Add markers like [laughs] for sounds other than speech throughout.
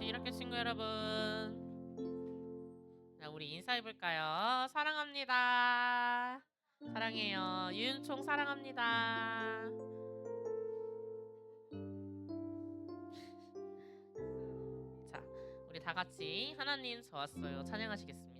이렇게 친구 여러분. 자, 우리 인사해볼까요? 사랑합니다. 사랑해요. 유윤총 사랑합니다. 자, 우리 다 같이 하나님 좋았어요. 찬양하시겠습니다.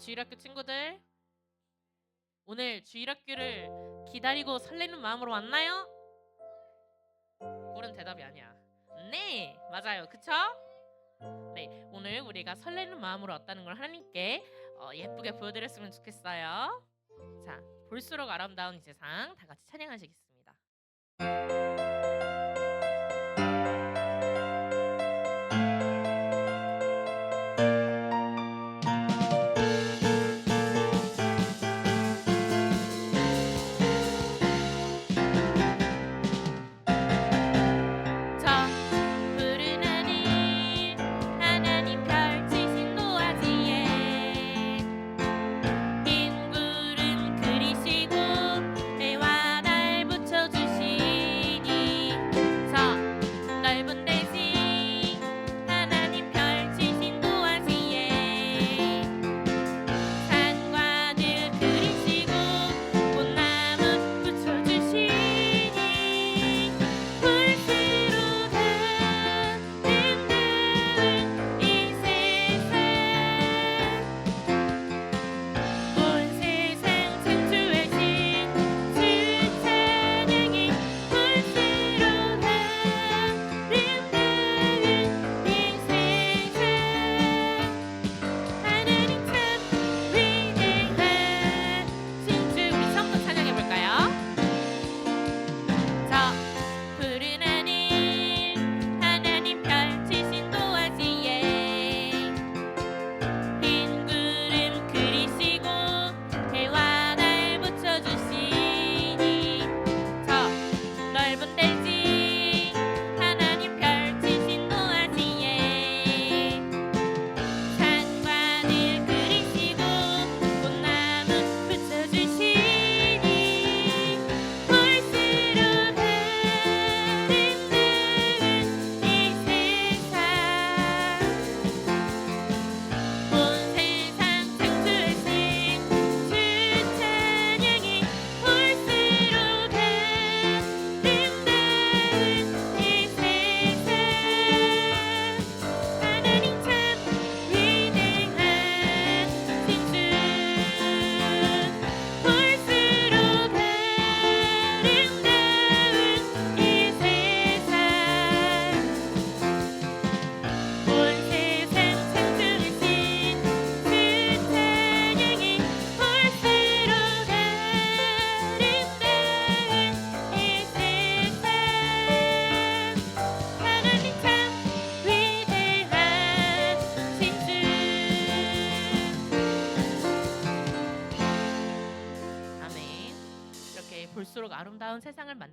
주일학교 친구들 오늘 주일학교를 기다리고 설레는 마음으로 왔나요? 옳은 대답이 아니야. 네, 맞아요. 그쵸? 네, 오늘 우리가 설레는 마음으로 왔다는 걸 하나님께 어, 예쁘게 보여드렸으면 좋겠어요. 자, 볼수록 아름다운 이 세상 다 같이 찬양하시겠습니다.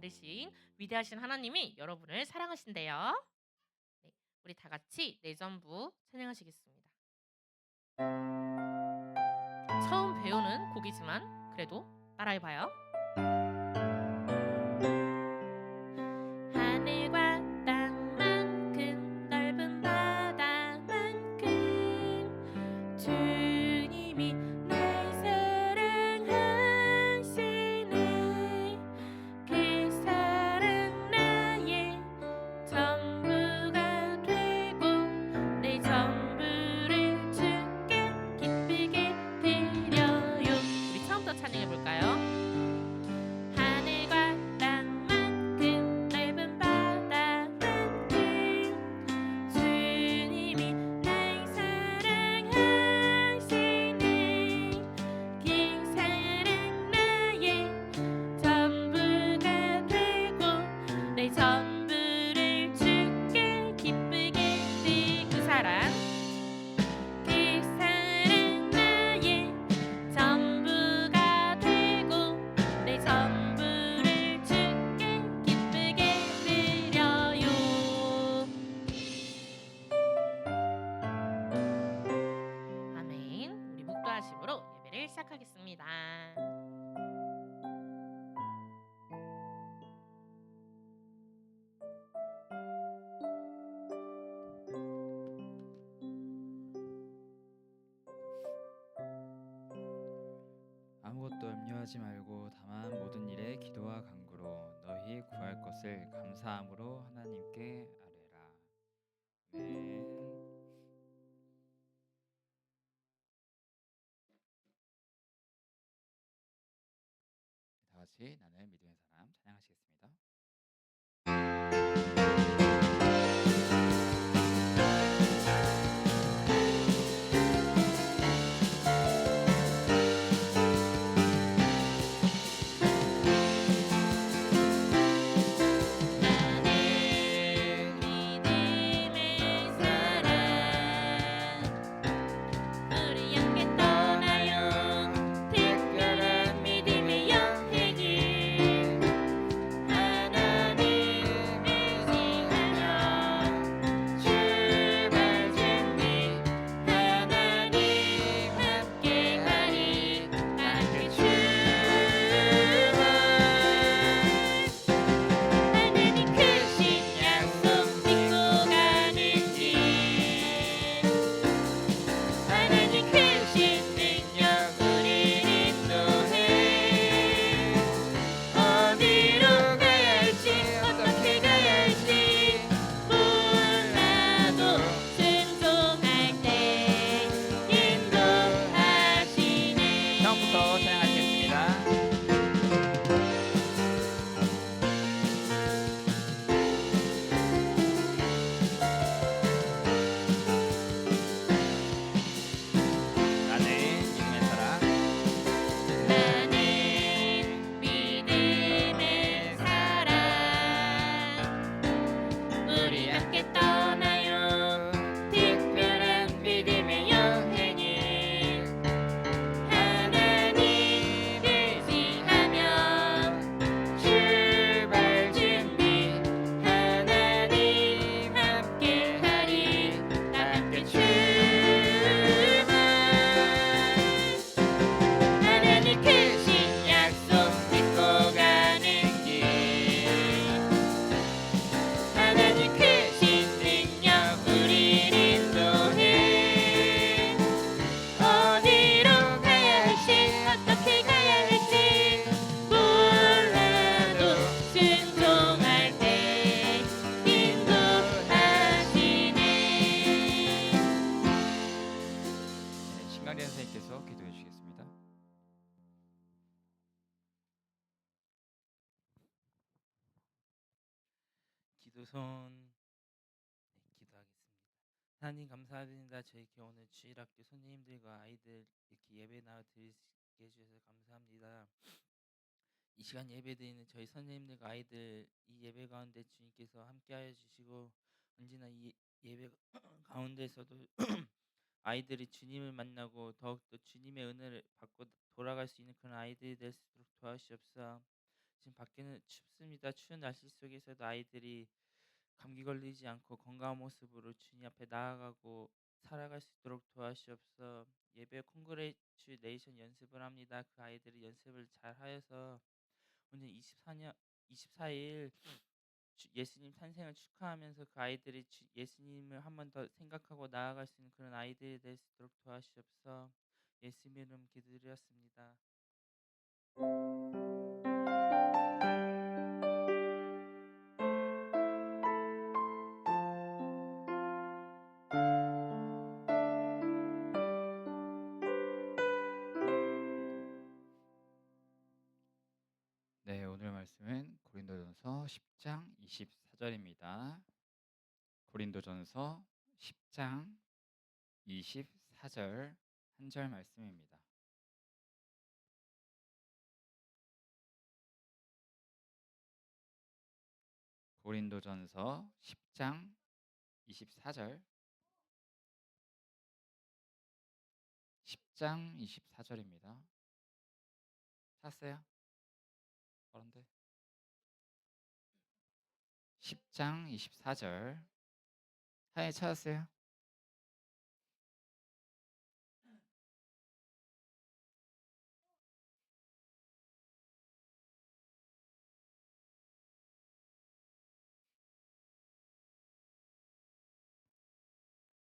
만드신 위대하신 하나님이 여러분을 사랑하신대요. 네, 우리 다 같이 내 전부 찬양하시겠습니다. 처음 배우는 곡이지만 그래도 따라해봐요. 염려하지 말고 다만 모든 일에 기도와 간구로 너희 구할 것을 감사함으로 하나님께 아뢰라. 아멘. 다 같이 나는 기도선 네, 기도하겠습니다. 하나님 감사드립니다. 저희 오늘 주일학교 선생님들과 아이들 이렇게 예배 나와 드리게 해주셔서 감사합니다. 이 시간 예배 드리는 저희 선생님들과 아이들 이 예배 가운데 주님께서 함께하여 주시고 언제나 이 예배 [clears throat] 가운데서도 [clears throat] 아이들이 주님을 만나고 더욱더 주님의 은혜를 받고 돌아갈 수 있는 그런 아이들이 될 수 있도록 도와주시옵소서. 지금 밖에는 춥습니다. 추운 날씨 속에서도 아이들이 감기 걸리지 않고 건강한 모습으로 주님 앞에 나아가고 살아갈 수 있도록 도와주시옵소서. 예배 콩그레츄레이션 연습을 합니다. 그 아이들이 연습을 잘 하여서 오늘 24년 24일 주- 예수님 탄생을 축하하면서 그 아이들이 주- 예수님을 한 번 더 생각하고 나아갈 수 있는 그런 아이들이 될 수 있도록 도와주시옵소서. 예수님 이름 기도드렸습니다. 24절입니다. 고린도전서 10장 24절 한 절 말씀입니다. 고린도전서 10장 24절 10장 24절입니다. 찾았어요? 그런데 10장 24절 하에 찾았어요?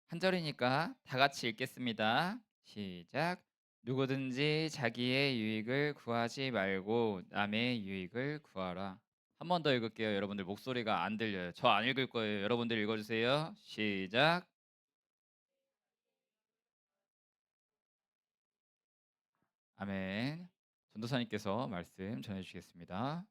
한 절이니까 다 같이 읽겠습니다. 시작. 누구든지 자기의 유익을 구하지 말고 남의 유익을 구하라. 한 번 더 읽을게요. 여러분들 목소리가 안 들려요. 저 안 읽을 거예요. 여러분들 읽어주세요. 시작. 아멘. 전도사님께서 말씀 전해주시겠습니다.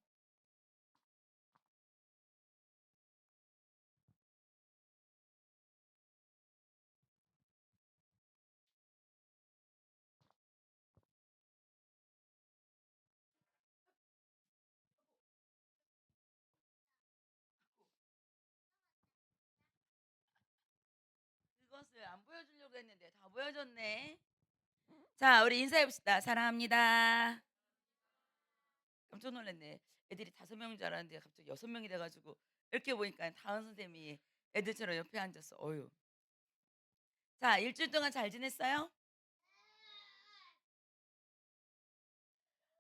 했는데 다 보여줬네. 자, 우리 인사해 봅시다. 사랑합니다. 깜짝 놀랐네. 애들이 다섯 명인 줄 알았는데 갑자기 여섯 명이 돼가지고 이렇게 보니까 다은 선생님이 애들처럼 옆에 앉았어. 어유. 자, 일주일 동안 잘 지냈어요?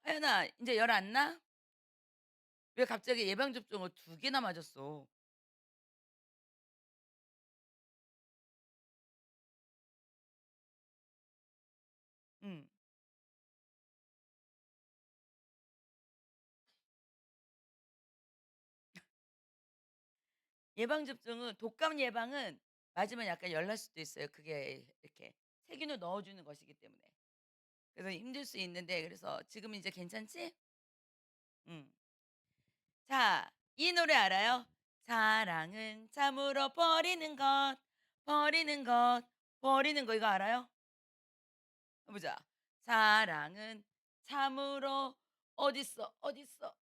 하연아, 이제 열 안 나? 왜 갑자기 예방 접종을 두 개나 맞았어? 예방 접종은 독감 예방은 맞으면 약간 열날 수도 있어요. 그게 이렇게 세균을 넣어 주는 것이기 때문에. 그래서 힘들 수 있는데 그래서 지금 이제 괜찮지? 응. 자, 이 노래 알아요? 사랑은 참으로 버리는 것, 버리는 것, 버리는 거 이거 알아요? 보자. 사랑은 참으로 어딨어, 어딨어.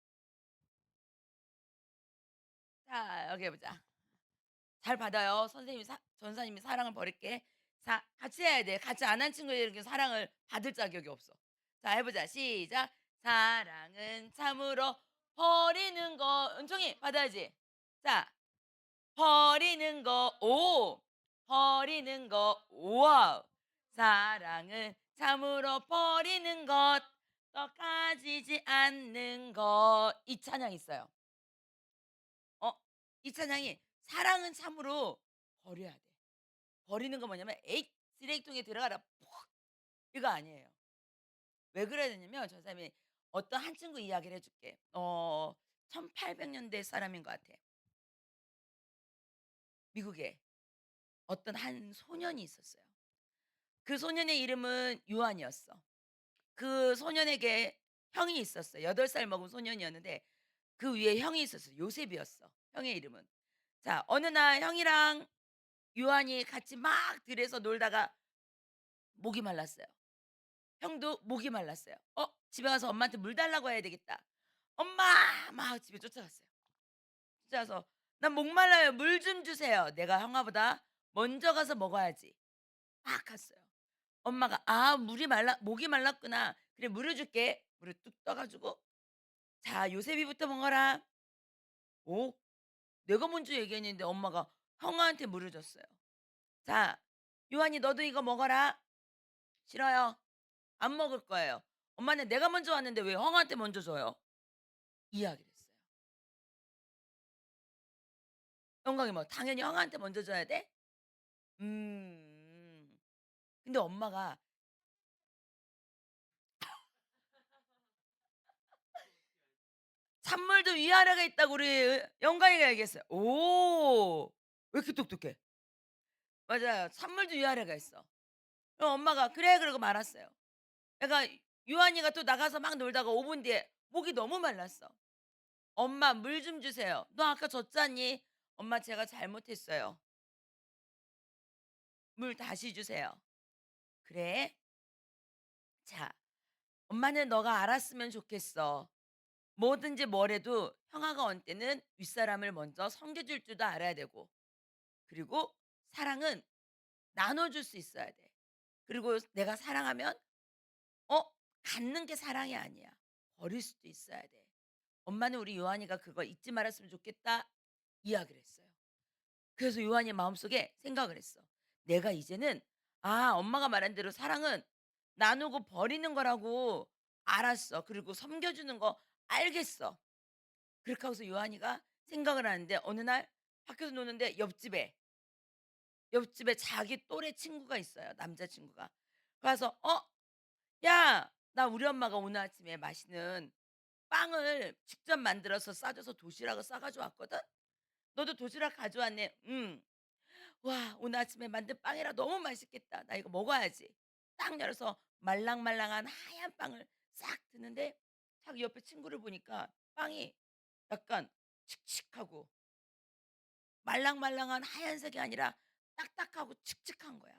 자, 여기 보자. 잘 받아요. 선생님이 사, 전사님이 사랑을 버릴게. 자, 같이 해야 돼. 같이 안 한 친구에게 사랑을 받을 자격이 없어. 자, 해보자. 시작. 사랑은 참으로 버리는 거. 은총이 받아야지. 자, 버리는 거. 오. 버리는 거. 와우. 사랑은 참으로 버리는 것. 또 가지지 않는 것. 이 찬양 있어요. 어, 이 찬양이 사랑은 참으로 버려야 돼. 버리는 거 뭐냐면 에이 쓰레기통에 들어가라 푹 이거 아니에요. 왜 그래야 되냐면 저 사람이 어떤 한 친구 이야기를 해줄게. 어 1800년대 사람인 것 같아. 미국에 어떤 한 소년이 있었어요. 그 소년의 이름은 요한이었어. 그 소년에게 형이 있었어. 요 8살 먹은 소년이었는데 그 위에 형이 있었어. 요셉이었어. 형의 이름은. 자, 어느 날 형이랑 요한이 같이 막 들에서 놀다가 목이 말랐어요. 형도 목이 말랐어요. 어, 집에 가서 엄마한테 물 달라고 해야 되겠다. 엄마! 막 집에 쫓아갔어요. 쫓아가서 난 목 말라요. 물 좀 주세요. 내가 형아보다 먼저 가서 먹어야지. 막 갔어요. 엄마가 아 물이 말라 목이 말랐구나. 그래 물을 줄게. 물을 뚝 떠가지고 자 자, 요셉이부터 먹어라. 오, 내가 먼저 얘기했는데 엄마가 형아한테 물을 줬어요. 자, 요한이 너도 이거 먹어라. 싫어요. 안 먹을 거예요. 엄마는 내가 먼저 왔는데 왜 형아한테 먼저 줘요? 이야기를 했어요. 영광이 뭐 당연히 형아한테 먼저 줘야 돼? 음. 근데 엄마가 찬물도 위아래가 있다고 우리 영광이가 얘기했어요. 오, 왜 이렇게 똑똑해? 맞아요. 찬물도 위아래가 있어. 그럼 엄마가 그래 그러고 말았어요. 내가 유한이가 또 나가서 막 놀다가 5분 뒤에 목이 너무 말랐어. 엄마 물 좀 주세요. 너 아까 줬잖니? 엄마 제가 잘못했어요. 물 다시 주세요. 그래? 자, 엄마는 너가 알았으면 좋겠어. 뭐든지 뭐래도 형아가 온 때는 윗사람을 먼저 섬겨줄 줄도 알아야 되고, 그리고 사랑은 나눠줄 수 있어야 돼. 그리고 내가 사랑하면, 어, 갖는 게 사랑이 아니야. 버릴 수도 있어야 돼. 엄마는 우리 요한이가 그거 잊지 말았으면 좋겠다 이야기를 했어요. 그래서 요한이 마음속에 생각을 했어. 내가 이제는 아 엄마가 말한 대로 사랑은 나누고 버리는 거라고 알았어. 그리고 섬겨주는 거 알겠어. 그렇게 하고서 요한이가 생각을 하는데 어느 날 밖에서 노는데 옆집에 옆집에 자기 또래 친구가 있어요. 남자친구가. 그래서 어? 야, 나 우리 엄마가 오늘 아침에 맛있는 빵을 직접 만들어서 싸줘서 도시락을 싸가지고 왔거든. 너도 도시락 가져왔네. 응. 와, 오늘 아침에 만든 빵이라 너무 맛있겠다. 나 이거 먹어야지. 딱 열어서 말랑말랑한 하얀 빵을 싹 드는데 자기 옆에 친구를 보니까 빵이 약간 칙칙하고 말랑말랑한 하얀색이 아니라 딱딱하고 칙칙한 거야.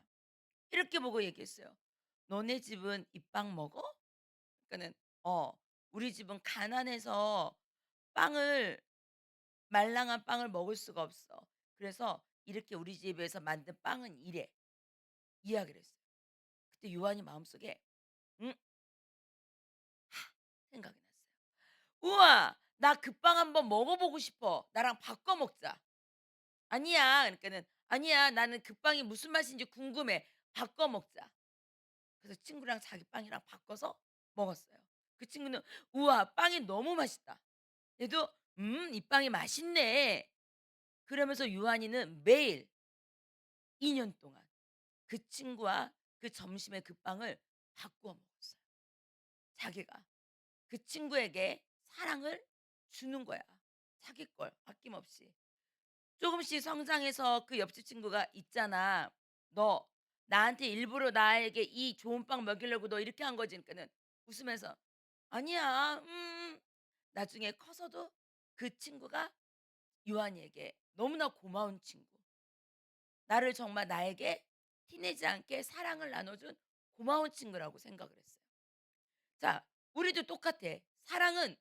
이렇게 보고 얘기했어요. 너네 집은 이 빵 먹어? 그러니까는 어, 우리 집은 가난해서 빵을 말랑한 빵을 먹을 수가 없어. 그래서 이렇게 우리 집에서 만든 빵은 이래. 이야기를 했어요. 그때 요한이 마음속에 응? 하, 생각이 났어요. 우와, 나 그 빵 한번 먹어보고 싶어. 나랑 바꿔 먹자. 아니야. 그러니까는 아니야. 나는 그 빵이 무슨 맛인지 궁금해. 바꿔 먹자. 그래서 친구랑 자기 빵이랑 바꿔서 먹었어요. 그 친구는 우와, 빵이 너무 맛있다. 얘도 음, 이 빵이 맛있네. 그러면서 유한이는 매일 2년 동안 그 친구와 그 점심에 그 빵을 바꾸어 먹었어요. 자기가 그 친구에게 사랑을 주는 거야. 자기 걸 아낌없이. 조금씩 성장해서 그 옆집 친구가 있잖아. 너 나한테 일부러 나에게 이 좋은 빵 먹이려고 너 이렇게 한 거지. 그러니까는 웃으면서 아니야. 음. 나중에 커서도 그 친구가 유한이에게 너무나 고마운 친구. 나를 정말 나에게 티내지 않게 사랑을 나눠준 고마운 친구라고 생각을 했어요. 자, 우리도 똑같아. 사랑은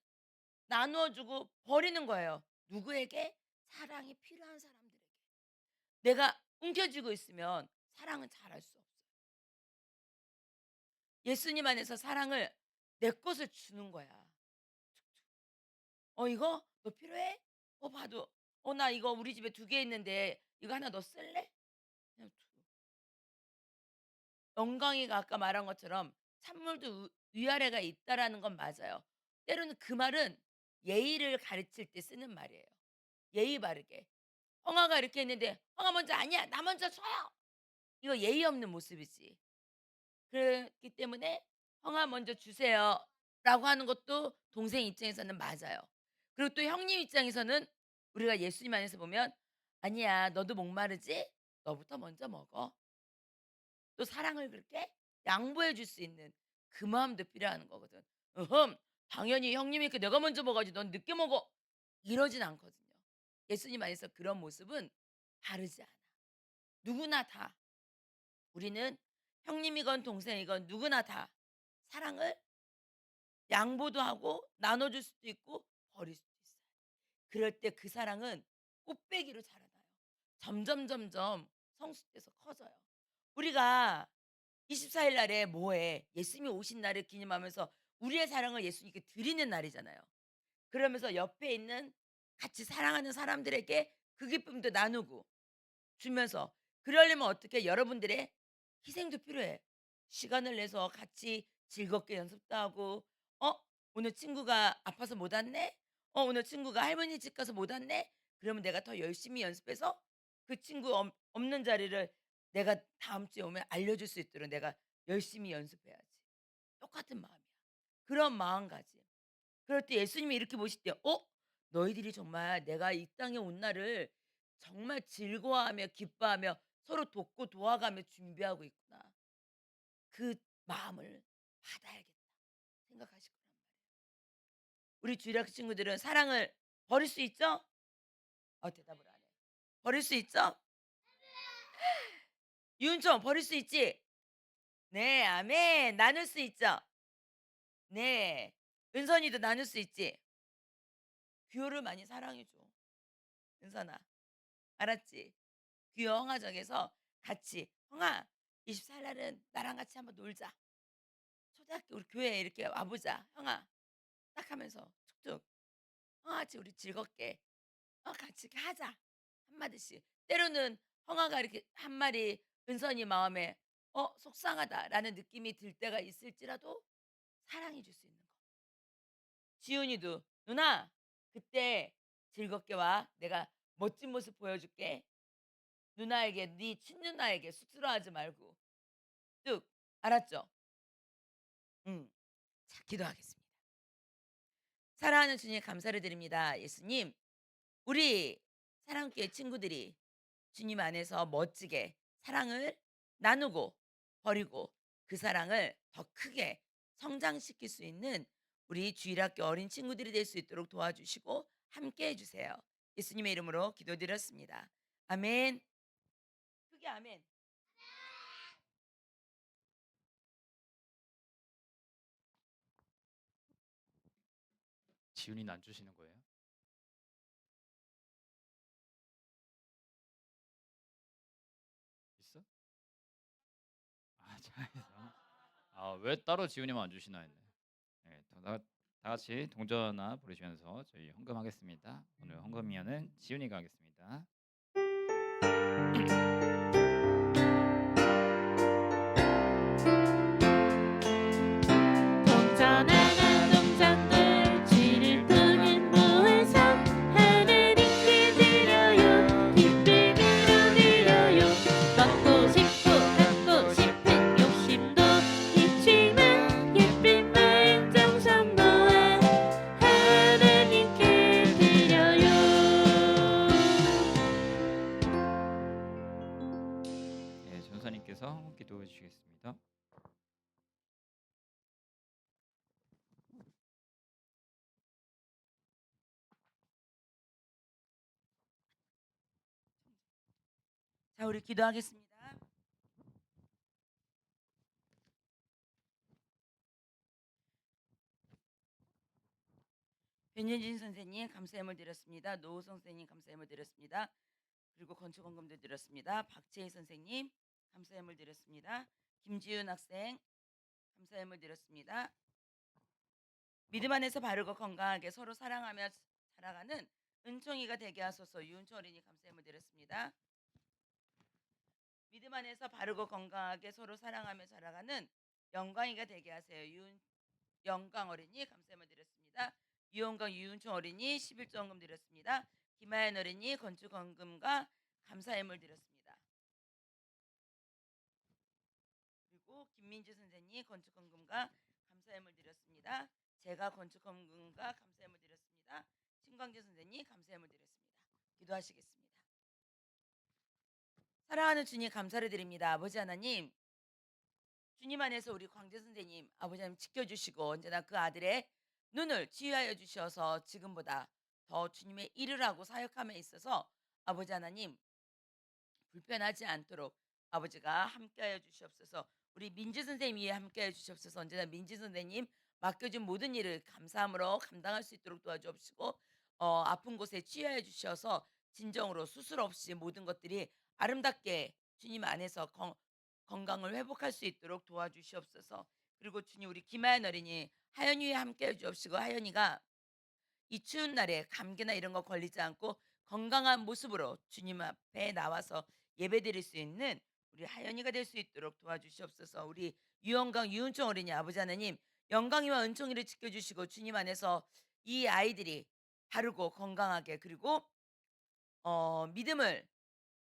나누어 주고 버리는 거예요. 누구에게? 사랑이 필요한 사람들에게. 내가 움켜쥐고 있으면 사랑은 잘할 수 없어요. 예수님 안에서 사랑을 내 것을 주는 거야. 어 이거 너 필요해? 어 봐도 어 나 이거 우리 집에 두개 있는데 이거 하나 너 쓸래? 그냥 줘. 영광이가 아까 말한 것처럼 찬물도 위- 위아래가 있다라는 건 맞아요. 때로는 그 말은 예의를 가르칠 때 쓰는 말이에요. 예의 바르게. 형아가 이렇게 했는데 형아 먼저 아니야 나 먼저 줘요. 이거 예의 없는 모습이지. 그렇기 때문에 형아 먼저 주세요. 라고 하는 것도 동생 입장에서는 맞아요. 그리고 또 형님 입장에서는 우리가 예수님 안에서 보면 아니야 너도 목마르지? 너부터 먼저 먹어. 또 사랑을 그렇게 양보해 줄 수 있는 그 마음도 필요한 거거든. 으흠 당연히 형님이 그 내가 먼저 먹어야지 넌 늦게 먹어. 이러진 않거든요. 예수님 안에서 그런 모습은 다르지 않아. 누구나 다 우리는 형님이건 동생이건 누구나 다 사랑을 양보도 하고 나눠줄 수도 있고 버릴 수도 있어요. 그럴 때 그 사랑은 꽃배기로 자라나요. 점점 점점 성숙돼서 커져요. 우리가 24일 날에 뭐해? 예수님이 오신 날을 기념하면서 우리의 사랑을 예수님께 드리는 날이잖아요. 그러면서 옆에 있는 같이 사랑하는 사람들에게 그 기쁨도 나누고 주면서 그러려면 어떻게 여러분들의 희생도 필요해. 시간을 내서 같이 즐겁게 연습도 하고 어 오늘 친구가 아파서 못 왔네. 어 오늘 친구가 할머니 집 가서 못 왔네. 그러면 내가 더 열심히 연습해서 그 친구 없- 없는 자리를 내가 다음 주에 오면 알려줄 수 있도록 내가 열심히 연습해야지. 똑같은 마음이야. 그런 마음가짐. 그럴 때 예수님이 이렇게 보실 때, 어? 너희들이 정말 내가 이 땅에 온 날을 정말 즐거워하며 기뻐하며 서로 돕고 도와가며 준비하고 있구나. 그 마음을 받아야겠다. 생각하실 거란 말이에요. 우리 주일학 친구들은 사랑을 버릴 수 있죠? 어, 대답을 안 해. 버릴 수 있죠? 유은총 버릴 수 있지? 네, 아멘. 나눌 수 있죠? 네. 은선이도 나눌 수 있지? 규호를 많이 사랑해 줘. 은선아. 알았지? 규호 형아정에서 같이 형아 24일 날은 나랑 같이 한번 놀자. 초등학교 우리 교회에 이렇게 와보자. 형아. 딱 하면서 툭툭. 형아 같이 우리 즐겁게 어, 같이 이렇게 하자. 한마디씩. 때로는 형아가 이렇게 한 마리 은선이 마음에 어 속상하다라는 느낌이 들 때가 있을지라도 사랑해 줄 수 있는 거. 지훈이도 누나 그때 즐겁게 와. 내가 멋진 모습 보여줄게. 누나에게 네 친누나에게 쑥스러워하지 말고 뚝 알았죠? 응. 자 기도하겠습니다. 사랑하는 주님 감사를 드립니다. 예수님 우리 사랑교회 친구들이 주님 안에서 멋지게 사랑을 나누고 버리고 그 사랑을 더 크게 성장시킬 수 있는 우리 주일학교 어린 친구들이 될 수 있도록 도와주시고 함께 해주세요. 예수님의 이름으로 기도드렸습니다. 아멘. 크게 아멘. 지훈이는 안 주시는 아 왜 따로 지훈이만 안 주시나 했네. 네, 다, 다 같이 동전아 부르시면서 저희 헌금하겠습니다. 오늘 헌금이하는 지훈이가 하겠습니다. 자 우리 기도하겠습니다. 변현진 선생님 감사함을 드렸습니다. 노우성 선생님 감사함을 드렸습니다. 그리고 건축원금도 드렸습니다. 박채희 선생님 감사함을 드렸습니다. 김지윤 학생 감사함을 드렸습니다. 믿음 안에서 바르고 건강하게 서로 사랑하며 살아가는 은총이가 되게 하소서 유은총 어린이 감사함을 드렸습니다. 믿음 안에서 바르고 건강하게 서로 사랑하며 살아가는 영광이가 되게 하세요. 유은 영광 어린이 감사함을 드렸습니다. 유영광 유은총 어린이 11조원금 드렸습니다. 김하연 어린이 건축원금과 감사함을 드렸습니다. 그리고 김민주 선생님 건축원금과 감사함을 드렸습니다. 제가 건축원금과 감사함을 드렸습니다. 신광재 선생님 감사함을 드렸습니다. 기도하시겠습니다. 사랑하는 주님 감사를 드립니다. 아버지 하나님. 주님 안에서 우리 광재 선생님 아버지 하나님 지켜주시고 언제나 그 아들의 눈을 치유하여 주셔서 지금보다 더 주님의 일을 하고 사역함에 있어서 아버지 하나님 불편하지 않도록 아버지가 함께하여 주시옵소서. 우리 민지 선생님 위에 함께하여 주시옵소서. 언제나 민지 선생님 맡겨준 모든 일을 감사함으로 감당할 수 있도록 도와주옵시고 어, 아픈 곳에 치유하여 주셔서 진정으로 수술 없이 모든 것들이 아름답게 주님 안에서 건, 건강을 회복할 수 있도록 도와주시옵소서. 그리고 주님 우리 김하연 어린이 하연이와 함께 해주옵시고 하연이가 이 추운 날에 감기나 이런 거 걸리지 않고 건강한 모습으로 주님 앞에 나와서 예배드릴 수 있는 우리 하연이가 될 수 있도록 도와주시옵소서. 우리 유영강 유은총 어린이 아버지 하나님 영광이와 은총이를 지켜주시고 주님 안에서 이 아이들이 바르고 건강하게 그리고 어, 믿음을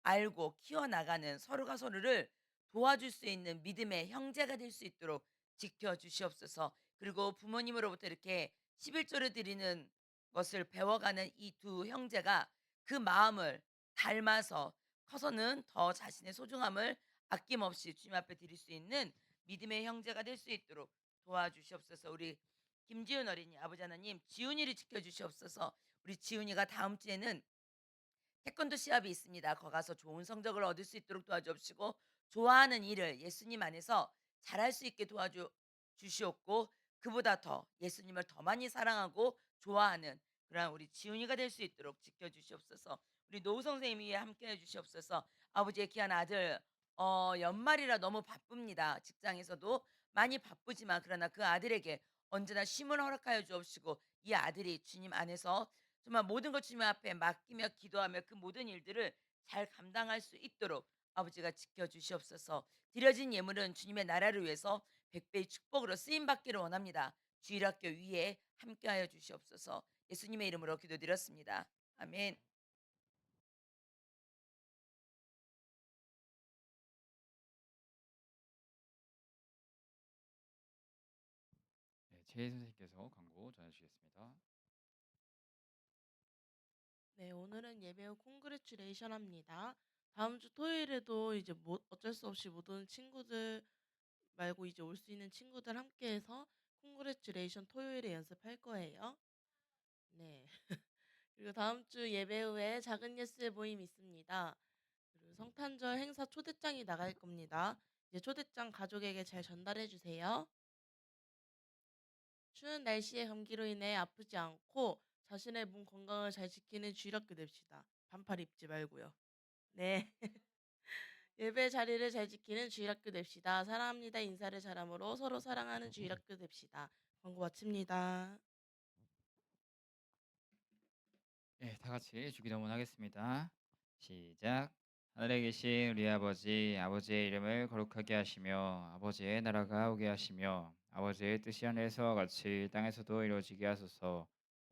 알고 키워나가는 서로가 서로를 도와줄 수 있는 믿음의 형제가 될 수 있도록 지켜주시옵소서. 그리고 부모님으로부터 이렇게 11조를 드리는 것을 배워가는 이 두 형제가 그 마음을 닮아서 커서는 더 자신의 소중함을 아낌없이 주님 앞에 드릴 수 있는 믿음의 형제가 될 수 있도록 도와주시옵소서. 우리 김지훈 어린이 아버지 하나님 지훈이를 지켜주시옵소서. 우리 지훈이가 다음 주에는 태권도 시합이 있습니다. 거 가서 좋은 성적을 얻을 수 있도록 도와주옵시고 좋아하는 일을 예수님 안에서 잘할 수 있게 도와주 주시옵고 그보다 더 예수님을 더 많이 사랑하고 좋아하는 그런 우리 지훈이가 될 수 있도록 지켜 주시옵소서. 우리 노우 선생님이 함께 해 주시옵소서. 아버지의 귀한 아들 어, 연말이라 너무 바쁩니다. 직장에서도 많이 바쁘지만 그러나 그 아들에게 언제나 쉼을 허락하여 주옵시고 이 아들이 주님 안에서 정말 모든 것 주님 앞에 맡기며 기도하며 그 모든 일들을 잘 감당할 수 있도록 아버지가 지켜주시옵소서. 드려진 예물은 주님의 나라를 위해서 백배의 축복으로 쓰임 받기를 원합니다. 주일학교 위에 함께하여 주시옵소서. 예수님의 이름으로 기도드렸습니다. 아멘. 네, 최 선생님께서 광고 전해주시겠습니다. 네, 오늘은 예배 후 콩그레츄레이션 합니다. 다음 주 토요일에도 이제 못, 어쩔 수 없이 못 오는 친구들 말고 이제 올 수 있는 친구들 함께 해서 콩그레츄레이션 토요일에 연습할 거예요. 네. [laughs] 그리고 다음 주 예배 후에 작은 예수의 모임 있습니다. 그리고 성탄절 행사 초대장이 나갈 겁니다. 이제 초대장 가족에게 잘 전달해 주세요. 추운 날씨에 감기로 인해 아프지 않고 자신의 몸 건강을 잘 지키는 주일학교 됩시다. 반팔 입지 말고요. 네. [laughs] 예배 자리를 잘 지키는 주일학교 됩시다. 사랑합니다. 인사를 잘함으로 서로 사랑하는 주일학교 됩시다. 광고 마칩니다. 네, 다 같이 주기도문 하겠습니다. 시작. 하늘에 계신 우리 아버지, 아버지의 이름을 거룩하게 하시며 아버지의 나라가 오게 하시며 아버지의 뜻이 하늘에서와 같이 땅에서도 이루어지게 하소서.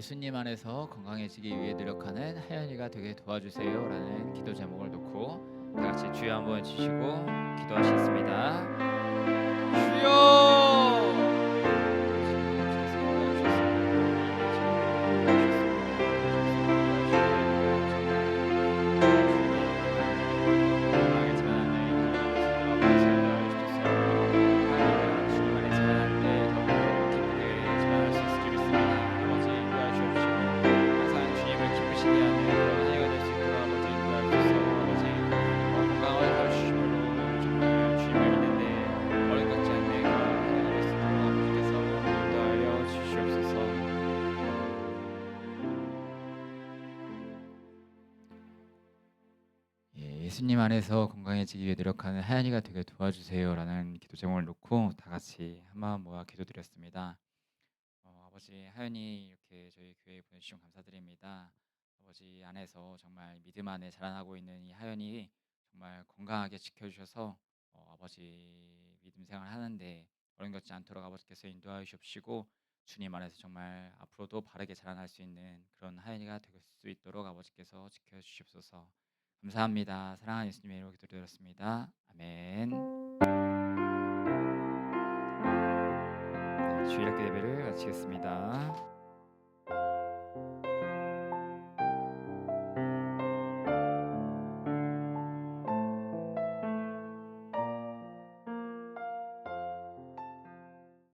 예수님 안에서 건강해지기 위해 노력하는 하연이가 되게 도와주세요라는 기도 제목을 놓고 다 같이 주여 한번 주시고 기도하시겠습니다. 주여! 예, 예수님 안에서 건강해지기 위해 노력하는 하연이가 되게 도와주세요라는 기도 제목을 놓고 다 같이 한 마음 모아 기도드렸습니다. 어, 아버지 하연이 이렇게 저희 교회에 보내주시면 감사드립니다. 아버지 안에서 정말 믿음 안에 자라나고 있는 이 하연이 정말 건강하게 지켜주셔서 어, 아버지 믿음 생활 하는데 어려운 것지 않도록 아버지께서 인도하여 주시옵시고 주님 안에서 정말 앞으로도 바르게 자라날 수 있는 그런 하연이가 될 수 있도록 아버지께서 지켜주시옵소서. 감사합니다. 사랑하는 예수님의 이름으로 기도드렸습니다. 아멘. 네, 주일학교 예배를 마치겠습니다.